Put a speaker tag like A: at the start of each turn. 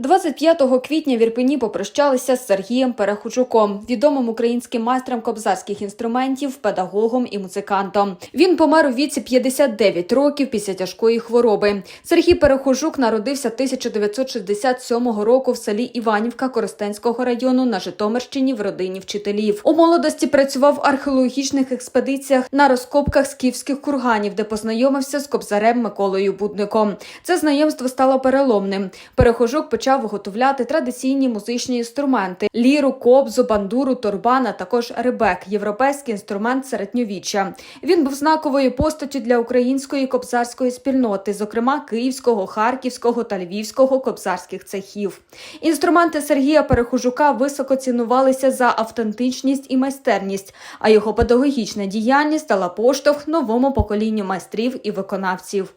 A: 25 квітня в Ірпені попрощалися з Сергієм Перехучуком, відомим українським майстром кобзарських інструментів, педагогом і музикантом. Він помер у віці 59 років після тяжкої хвороби. Сергій Перехожук народився 1967 року в селі Іванівка Коростенського району на Житомирщині в родині вчителів. У молодості працював в археологічних експедиціях на розкопках скіфських курганів, де познайомився з кобзарем Миколою Будником. Це знайомство стало переломним. Перехожук почав виготовляти традиційні музичні інструменти: ліру, кобзу, бандуру, торбан, також ребек європейський інструмент середньовіччя. Він був знаковою постаттю для української кобзарської спільноти, зокрема київського, харківського та львівського кобзарських цехів. Інструменти Сергія Перехожука високо цінувалися за автентичність і майстерність, а його педагогічна діяльність дала поштовх новому поколінню майстрів і виконавців.